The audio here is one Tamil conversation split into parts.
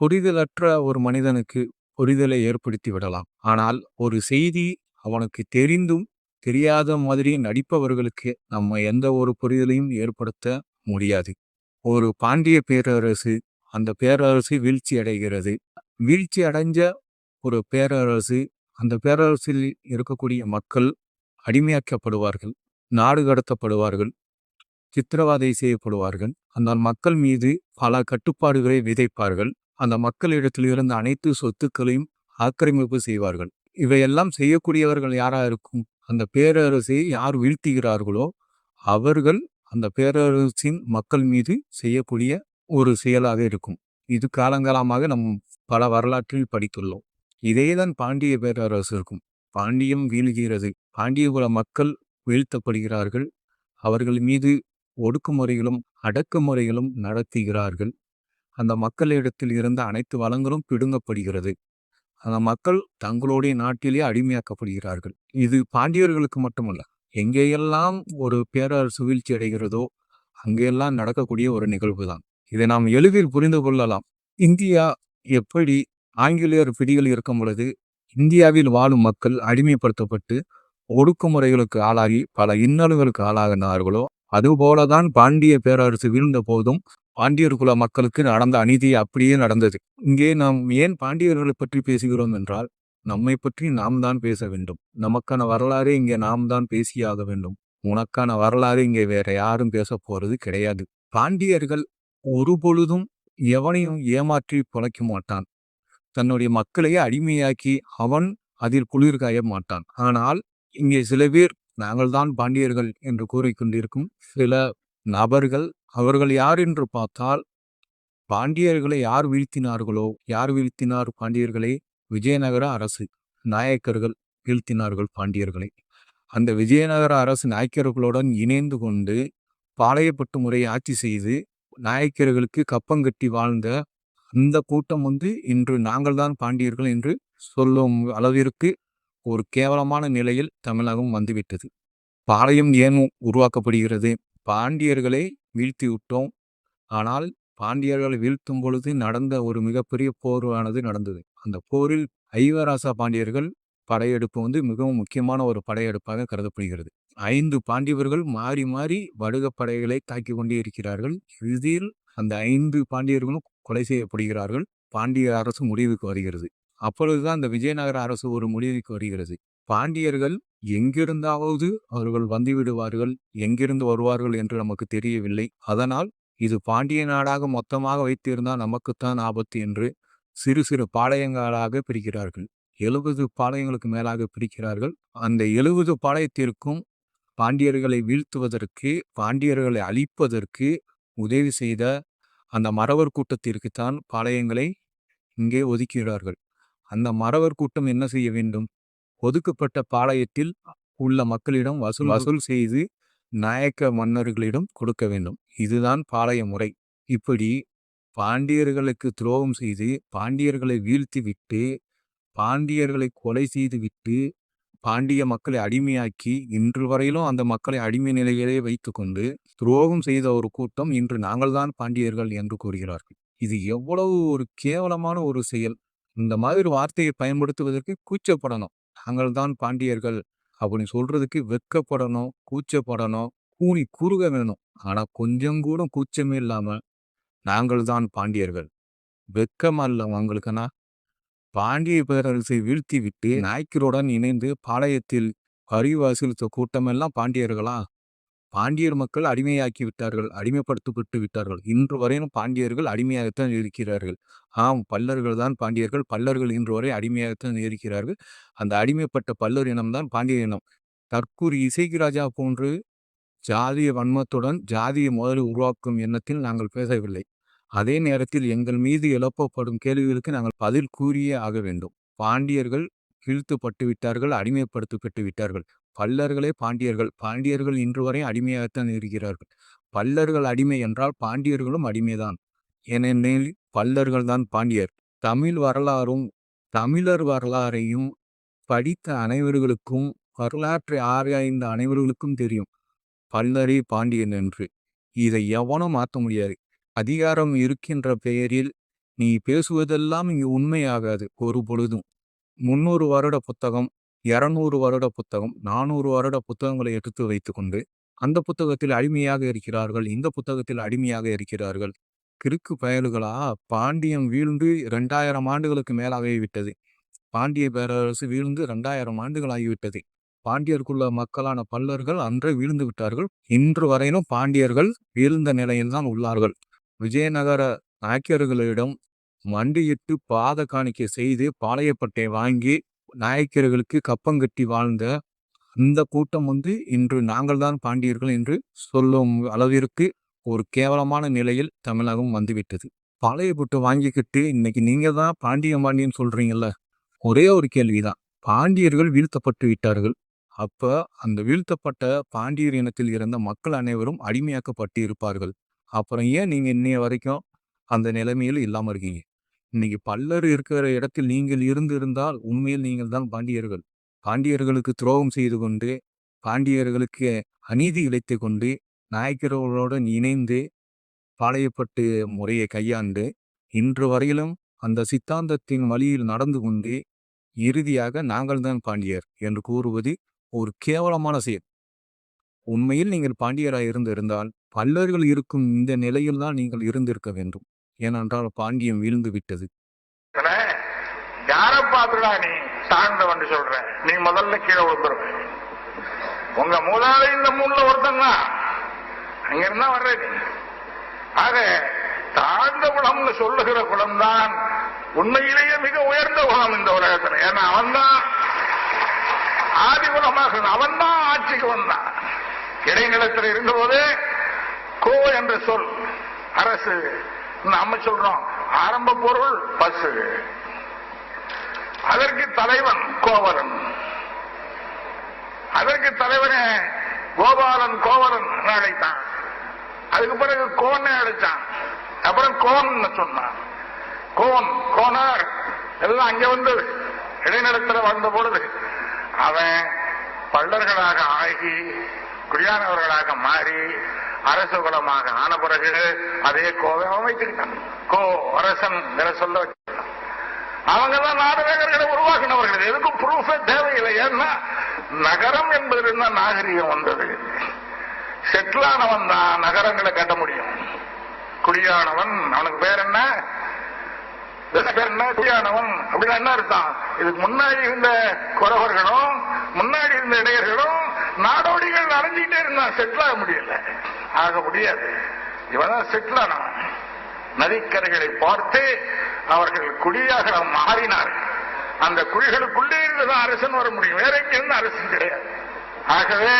புரிதலற்ற ஒரு மனிதனுக்கு புரிதலை ஏற்படுத்தி விடலாம். ஆனால் ஒரு செய்தி அவனுக்கு தெரிந்தும் தெரியாத மாதிரி நடிப்பவர்களுக்கு நம்ம எந்த ஒரு புரிதலையும் ஏற்படுத்த முடியாது. ஒரு பாண்டிய பேரரசு அந்த பேரரசு வீழ்ச்சி அடைகிறது. வீழ்ச்சி அடைஞ்ச ஒரு பேரரசு அந்த பேரரசில் இருக்கக்கூடிய மக்கள் அடிமையாக்கப்படுவார்கள் நாடு கடத்தப்படுவார்கள் சித்திரவதை செய்யப்படுவார்கள். அந்த மக்கள் மீது பல கட்டுப்பாடுகளை விதைப்பார்கள். அந்த மக்களிடத்தில் இருந்த அனைத்து சொத்துக்களையும் ஆக்கிரமிப்பு செய்வார்கள். இவையெல்லாம் செய்யக்கூடியவர்கள் யாராக இருக்கும்? அந்த பேரரசை யார் வீழ்த்துகிறார்களோ அவர்கள் அந்த பேரரசின் மக்கள் மீது செய்யக்கூடிய ஒரு செயலாக இருக்கும். இது காலங்காலமாக நம் பல வரலாற்றில் படித்துள்ளோம். இதேதான் பாண்டிய பேரரசு இருக்கும். பாண்டியம் வீழ்கிறது. பாண்டியகுல மக்கள் வீழ்த்தப்படுகிறார்கள். அவர்கள் மீது ஒடுக்குமுறைகளும் அடக்குமுறைகளும் நடத்துகிறார்கள். அந்த மக்களிடத்தில் இருந்த அனைத்து வளங்களும் பிடுங்கப்படுகிறது. அந்த மக்கள் தங்களுடைய நாட்டிலே அடிமையாக்கப்படுகிறார்கள். இது பாண்டியர்களுக்கு மட்டுமல்ல எங்கேயெல்லாம் ஒரு பேரரசு வீழ்ச்சி அடைகிறதோ அங்கெல்லாம் நடக்கக்கூடிய ஒரு நிகழ்வு தான் இதை நாம் எளிதில் புரிந்து கொள்ளலாம். இந்தியா எப்படி ஆங்கிலேயர் பிடிகள் இருக்கும் பொழுது இந்தியாவில் வாழும் மக்கள் அடிமைப்படுத்தப்பட்டு ஒடுக்குமுறைகளுக்கு ஆளாகி பல இன்னல்களுக்கு ஆளாகினார்களோ அதுபோலதான் பாண்டிய பேரரசு வீழ்ந்த போதும் பாண்டியர் குல மக்களுக்கு நடந்த அநீதி அப்படியே நடந்தது. இங்கே நாம் ஏன் பாண்டியர்களை பற்றி பேசுகிறோம் என்றால் நம்மை பற்றி நாம் தான் பேச வேண்டும். நமக்கான வரலாறு இங்கே நாம் தான் பேசியாக வேண்டும். உனக்கான வரலாறு இங்கே வேற யாரும் பேச போறது கிடையாது. பாண்டியர்கள் ஒரு பொழுதும் எவனையும் ஏமாற்றி பொழைக்க மாட்டான். தன்னுடைய மக்களையே அடிமையாக்கி அவன் அதில் குளிர் காய மாட்டான். ஆனால் இங்கே சில பேர் நாங்கள் தான் பாண்டியர்கள் என்று கூறிக்கொண்டிருக்கும் சில நபர்கள் அவர்கள் யார் என்று பார்த்தால் பாண்டியர்களை யார் வீழ்த்தினார்களோ யார் வீழ்த்தினார் பாண்டியர்களை? விஜயநகர அரசு நாயக்கர்கள் வீழ்த்தினார்கள் பாண்டியர்களை. அந்த விஜயநகர அரசு நாயக்கர்களுடன் இணைந்து கொண்டு பாளையப்பட்டு முறை ஆட்சி செய்து நாயக்கர்களுக்கு கப்பங்கட்டி வாழ்ந்த அந்த கூட்டம் வந்து இன்று நாங்கள் தான் பாண்டியர்கள் என்று சொல்லும் அளவிற்கு ஒரு கேவலமான நிலையில் தமிழகம் வந்துவிட்டது. பாளையம் ஏன் உருவாக்கப்படுகிறது? பாண்டியர்களை வீழ்த்தி விட்டோம் ஆனால் பாண்டியர்களை வீழ்த்தும் பொழுது நடந்த ஒரு மிகப்பெரிய போரானது நடந்தது. அந்த போரில் ஐவராசா பாண்டியர்கள் படையெடுப்பு வந்து மிகவும் முக்கியமான ஒரு படையெடுப்பாக கருதப்படுகிறது. ஐந்து பாண்டியவர்கள் மாறி மாறி வடுக படைகளை தாக்கி கொண்டே இருக்கிறார்கள். இறுதியில் அந்த ஐந்து பாண்டியர்களும் கொலை செய்யப்படுகிறார்கள். பாண்டிய அரசு முடிவுக்கு வருகிறது. அப்பொழுதுதான் அந்த விஜயநகர அரசு ஒரு முடிவுக்கு வருகிறது. பாண்டியர்கள் எங்கிருந்தாவது அவர்கள் வந்துவிடுவார்கள் எங்கிருந்து வருவார்கள் என்று நமக்கு தெரியவில்லை. அதனால் இது பாண்டிய நாடாக மொத்தமாக வைத்திருந்தால் நமக்குத்தான் ஆபத்து என்று சிறு சிறு பாளையங்களாக பிரிக்கிறார்கள். எழுபது பாளையங்களுக்கு மேலாக பிரிக்கிறார்கள். அந்த எழுபது பாளையத்திற்கும் பாண்டியர்களை வீழ்த்துவதற்கு பாண்டியர்களை அழிப்பதற்கு உதவி செய்த அந்த மறவர் கூட்டத்திற்குத்தான் பாளையங்களை இங்கே ஒதுக்கிறார்கள் அந்த மறவர் கூட்டம் என்ன செய்ய வேண்டும்? ஒதுக்கப்பட்ட பாளையத்தில் உள்ள மக்களிடம் வசூல் வசூல் செய்து நாயக்க மன்னர்களிடம் கொடுக்க வேண்டும். இதுதான் பாளைய முறை. இப்படி பாண்டியர்களுக்கு துரோகம் செய்து பாண்டியர்களை வீழ்த்தி விட்டு பாண்டியர்களை கொலை செய்து விட்டு பாண்டிய மக்களை அடிமையாக்கி இன்று வரையிலும் அந்த மக்களை அடிமை நிலையிலே வைத்துக்கொண்டு துரோகம் செய்த ஒரு கூட்டம் இன்று நாங்கள்தான் பாண்டியர்கள் என்று கூறுகிறார்கள். இது எவ்வளவு ஒரு கேவலமான ஒரு செயல். இந்த மாதிரி வார்த்தையை பயன்படுத்துவதற்கு கூச்சப்படணும். நாங்கள் தான் பாண்டியர்கள் அப்படின்னு சொல்றதுக்கு வெட்கப்படணும் கூச்சப்படணும் கூனி குறுக வேணும். ஆனா கொஞ்சம் கூட கூச்சமே இல்லாம நாங்கள் தான் பாண்டியர்கள். வெக்கமா அல்ல அவங்களுக்குன்னா பாண்டிய பேரரசை வீழ்த்தி விட்டு நாய்க்கருடன் இணைந்து பாளையத்தில் வரி வசூலித்த கூட்டமெல்லாம் பாண்டியர்களா? பாண்டியர் மக்கள் அடிமையாக்கி விட்டார்கள் அடிமைப்படுத்தப்பட்டு விட்டார்கள். இன்று வரையும் பாண்டியர்கள் அடிமையாகத்தான் இருக்கிறார்கள். ஆம் பல்லர்கள் தான் பாண்டியர்கள். பல்லர்கள் இன்று வரை அடிமையாகத்தான் இருக்கிறார்கள். அந்த அடிமைப்பட்ட பல்லர் இனம்தான் பாண்டிய இனம். தற்கூர் இசைக்கு போன்று ஜாதிய வன்மத்துடன் ஜாதிய முதலில் உருவாக்கும் எண்ணத்தில் நாங்கள் பேசவில்லை. அதே நேரத்தில் எங்கள் மீது எழுப்பப்படும் கேள்விகளுக்கு நாங்கள் பதில் கூறியே ஆக வேண்டும். பாண்டியர்கள் இழுத்துப்பட்டு விட்டார்கள் அடிமைப்படுத்தப்பட்டு விட்டார்கள். பல்லர்களே பாண்டியர்கள் பாண்டியர்கள் இன்று வரை அடிமையாகத்தான் இருக்கிறார்கள். பல்லர்கள் அடிமை என்றால் பாண்டியர்களும் அடிமைதான். ஏனெனில் பல்லர்கள் தான் பாண்டியர். தமிழ் வரலாறும் தமிழர் வரலாறையும் படித்த அனைவர்களுக்கும் வரலாற்றை ஆராய்ந்த அனைவர்களுக்கும் தெரியும். பல்லரே பாண்டியன் என்று. இதை எவனும் மாற்ற முடியாது. அதிகாரம் இருக்கின்ற பெயரில் நீ பேசுவதெல்லாம் இங்கு உண்மையாகாது ஒரு பொழுதும். முன்னூறு வருட புத்தகம் இரநூறு வருட புத்தகம் நானூறு வருட புத்தகங்களை எடுத்து வைத்துக்கொண்டு அந்த புத்தகத்தில் அடிமையாக இருக்கிறார்கள் இந்த புத்தகத்தில் அடிமையாக இருக்கிறார்கள். கிறுக்கு பயல்களா? பாண்டியம் வீழ்ந்து இரண்டாயிரம் ஆண்டுகளுக்கு மேலாகவே விட்டது. பாண்டிய பேரரசு வீழ்ந்து இரண்டாயிரம் ஆண்டுகள் ஆகிவிட்டது பாண்டியர்க்குள்ள மக்களான பல்லர்கள் அன்றே வீழ்ந்து விட்டார்கள். இன்று வரையிலும் பாண்டியர்கள் வீழ்ந்த நிலையில்தான் உள்ளார்கள். விஜயநகர நாயக்கர்களிடம் மண்டியிட்டு பாத காணிக்கை செய்து பாளையப்பட்டை வாங்கி நாயக்கர்களுக்கு கப்பங்கட்டி வாழ்ந்த அந்த கூட்டம் வந்து இன்று நாங்கள்தான் பாண்டியர்கள் என்று சொல்லும் அளவிற்கு ஒரு கேவலமான நிலையில் தமிழகம் வந்துவிட்டது. பாளையப்பட்டு வாங்கிக்கிட்டு இன்னைக்கு நீங்க தான் பாண்டிய பாண்டியன் சொல்றீங்கல்ல? ஒரே ஒரு கேள்விதான். பாண்டியர்கள் வீழ்த்தப்பட்டு விட்டார்கள். அப்ப அந்த வீழ்த்தப்பட்ட பாண்டியர் இனத்தில் இருந்த மக்கள் அனைவரும் அடிமையாக்கப்பட்டு இருப்பார்கள் அப்புறம் ஏன் நீங்க இன்னைய வரைக்கும் அந்த நிலைமையில் இல்லாம இருக்கீங்க? இன்னைக்கு பல்லர் இருக்கிற இடத்தில் நீங்கள் இருந்திருந்தால் உண்மையில் நீங்கள் தான் பாண்டியர்கள். பாண்டியர்களுக்கு துரோகம் செய்து கொண்டு பாண்டியர்களுக்கு அநீதி இழைத்து கொண்டு நாயக்கர்களுடன் இணைந்து பாளையப்பட்டு முறையை கையாண்டு இன்று வரையிலும் அந்த சித்தாந்தத்தின் வழியில் நடந்து கொண்டு இறுதியாக நாங்கள்தான் பாண்டியர் என்று கூறுவது ஒரு கேவலமான செயல். உண்மையில் நீங்கள் பாண்டியராக இருந்திருந்தால் பல்லர்கள் இருக்கும் இந்த நிலையில்தான் நீங்கள் இருந்திருக்க வேண்டும். ஏனென்றால் பாண்டியம் வீழ்ந்து விட்டது. யார பாத்துடா நீ தாழ்ந்தவன் சொல்ற? நீ முதல்ல கீழே விழுந்துருவ உங்க மூலாளி இந்த மூணுல ஒருத்தன் தான். அங்க இருந்தா வர்ற ஆக தாழ்ந்த குலம்னு சொல்லுகிற குலம் தான் உண்மையிலேயே மிக உயர்ந்த குணம் இந்த உலகத்துல. ஏன்னா அவன் தான் ஆதி குலமாக அவன் தான் ஆட்சிக்கு வந்தான். இடைநிலத்தில் இருந்தபோது கோ என்ற சொல் அரசு நம்ம சொல்றோம். ஆரம்ப பொருள் பசு அதற்கு தலைவன் கோவலன். அதற்கு தலைவனே கோபாலன் கோவலன் அழைத்தான். அதுக்கு பிறகு கோன் அழைச்சான் அப்புறம் கோன் சொன்னான். கோன் கோனார் எல்லாம் அங்க வந்து இடைநிலத்தில் வந்த பொழுது அவன் பள்ளர்களாக ஆகி குடியானவர்களாக மாறி அரச குலமாக ஆன பிறகு அதே கோவை அவன் வைத்துக்கிட்டான். கோ அரசன் சொல்ல வச்சுட்டான் அவங்க தான் நாடகர்களை உருவாக்கினவர்கள். எதுக்கும் ப்ரூஃபே தேவையில்லை. ஏன்னா நகரம் என்பதிலிருந்து தான் நாகரிகம் வந்தது? செட்டிலானவன் தான் நகரங்களை கட்ட முடியும். குடியானவன் அவனுக்கு பேர் என்ன பேர் என்ன? குடியானவன். அப்படின்னு என்ன அர்த்தம்? இதுக்கு முன்னாடி இருந்த குறவர்களும் முன்னாடி இருந்த இடையர்களும் நாடோடிகள் அரைஞ்சிக்கிட்டே இருந்தான் செட்டில் ஆக முடியல. ஆக முடியாது. இவன் தான் செட்டில் ஆனான் நதிக்கரைகளை பார்த்து அவர்கள் குடியாக மாறினார்கள். அந்த குழிகளுக்குள்ளே இருந்துதான் அரசன் வர முடியும். வேற எங்கிருந்து அரசன் கிடையாது. ஆகவே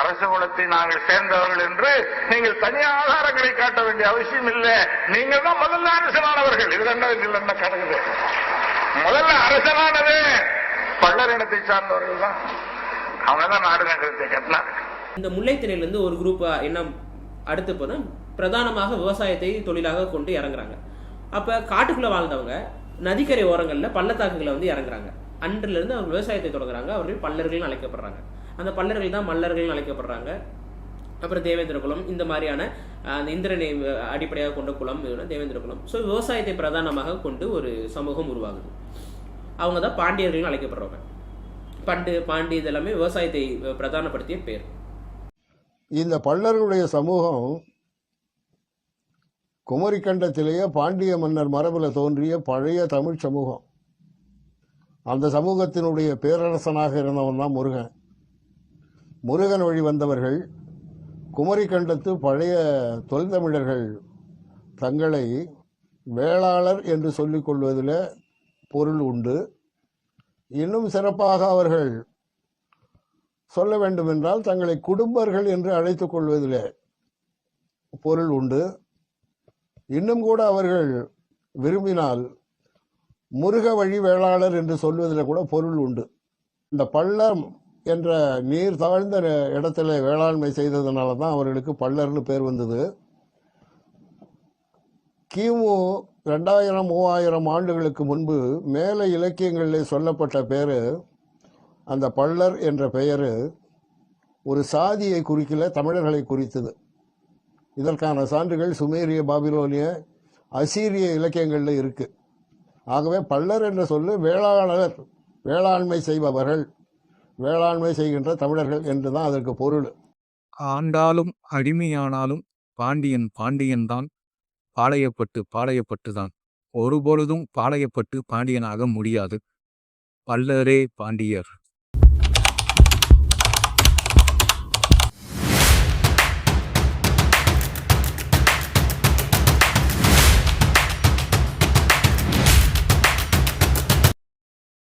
அரச குலத்தை நாங்கள் சேர்ந்தவர்கள் என்று நீங்கள் தனி ஆதாரங்களை காட்ட வேண்டிய அவசியம் இல்லை. நீங்கள் தான் முதல்ல அரசனானவர்கள். இது என்ன இதில் என்ன முதல்ல அரசனானது பள்ளர் இனத்தை சார்ந்தவர்கள் தான். அவங்க தான் நாடு நகரத்தை கட்டினார்கள் இந்த முல்லைத்திரையிலேருந்து ஒரு குரூப் என்ன அடுத்து போனா பிரதானமாக விவசாயத்தை தொழிலாக கொண்டு இறங்குறாங்க. அப்போ காட்டுக்குள்ளே வாழ்ந்தவங்க நதிக்கரை ஓரங்களில் பள்ளத்தாக்குகளை வந்து இறங்குறாங்க. அன்றிலிருந்து அவங்க விவசாயத்தை தொடங்குறாங்க. அவர்கள் பல்லர்கள்னு அழைக்கப்படுறாங்க. அந்த பல்லர்கள் தான் மல்லர்கள்னு அழைக்கப்படுறாங்க. அப்புறம் தேவேந்திர குலம் இந்த மாதிரியான அந்த இந்திரனை அடிப்படையாக கொண்ட குலம் இதுதான் தேவேந்திர குலம் ஸோ விவசாயத்தை பிரதானமாக கொண்டு ஒரு சமூகம் உருவாகுது. அவங்க தான் பாண்டியர்கள்னு அழைக்கப்படுறவங்க. பண்டு பாண்டி இதெல்லாமே விவசாயத்தை பிரதானப்படுத்திய பேர். இந்த பல்லர்களுடைய சமூகம் குமரிக்கண்டத்திலேயே பாண்டிய மன்னர் மரபில் தோன்றிய பழைய தமிழ் சமூகம். அந்த சமூகத்தினுடைய பேரரசனாக இருந்தவன் தான் முருகன். முருகன் வழி வந்தவர்கள் குமரிக்கண்டத்து பழைய தொல்தமிழர்கள் தங்களை வேளாளர் என்று சொல்லிக் கொள்வதில் பொருள் உண்டு. இன்னும் சிறப்பாக அவர்கள் சொல்ல வேண்டுமென்றால் தங்களை குடும்பர்கள் என்று அழைத்துக் கொள்வதிலே பொருள் உண்டு. இன்னும் கூட அவர்கள் விரும்பினால் முருக வழி வேளாளர் என்று சொல்வதில் கூட பொருள் உண்டு. இந்த பள்ளம் என்ற நீர் தாழ்ந்த இடத்துல வேளாண்மை செய்ததுனால தான் அவர்களுக்கு பள்ளர்னு பேர் வந்தது. கிமு ரெண்டாயிரம் மூவாயிரம் ஆண்டுகளுக்கு முன்பு மேல இலக்கியங்களில் சொல்லப்பட்ட பேர் அந்த பள்ளர் என்ற பெயர் ஒரு சாதியை குறிக்கல தமிழர்களை குறித்தது. இதற்கான சான்றுகள் சுமேரிய பாபிலோனிய அசீரிய இலக்கியங்களில் இருக்குது ஆகவே பல்லர் என்ற சொல்லு வேளாளர் வேளாண்மை செய்பவர்கள் வேளாண்மை செய்கின்ற தமிழர்கள் என்று தான் அதற்கு பொருள். ஆண்டாலும் அடிமையானாலும் பாண்டியன் பாண்டியன்தான். பாளையப்பட்டு பாளையப்பட்டுதான். ஒருபொழுதும் பாளையப்பட்டு பாண்டியனாக முடியாது. பல்லரே பாண்டியர்.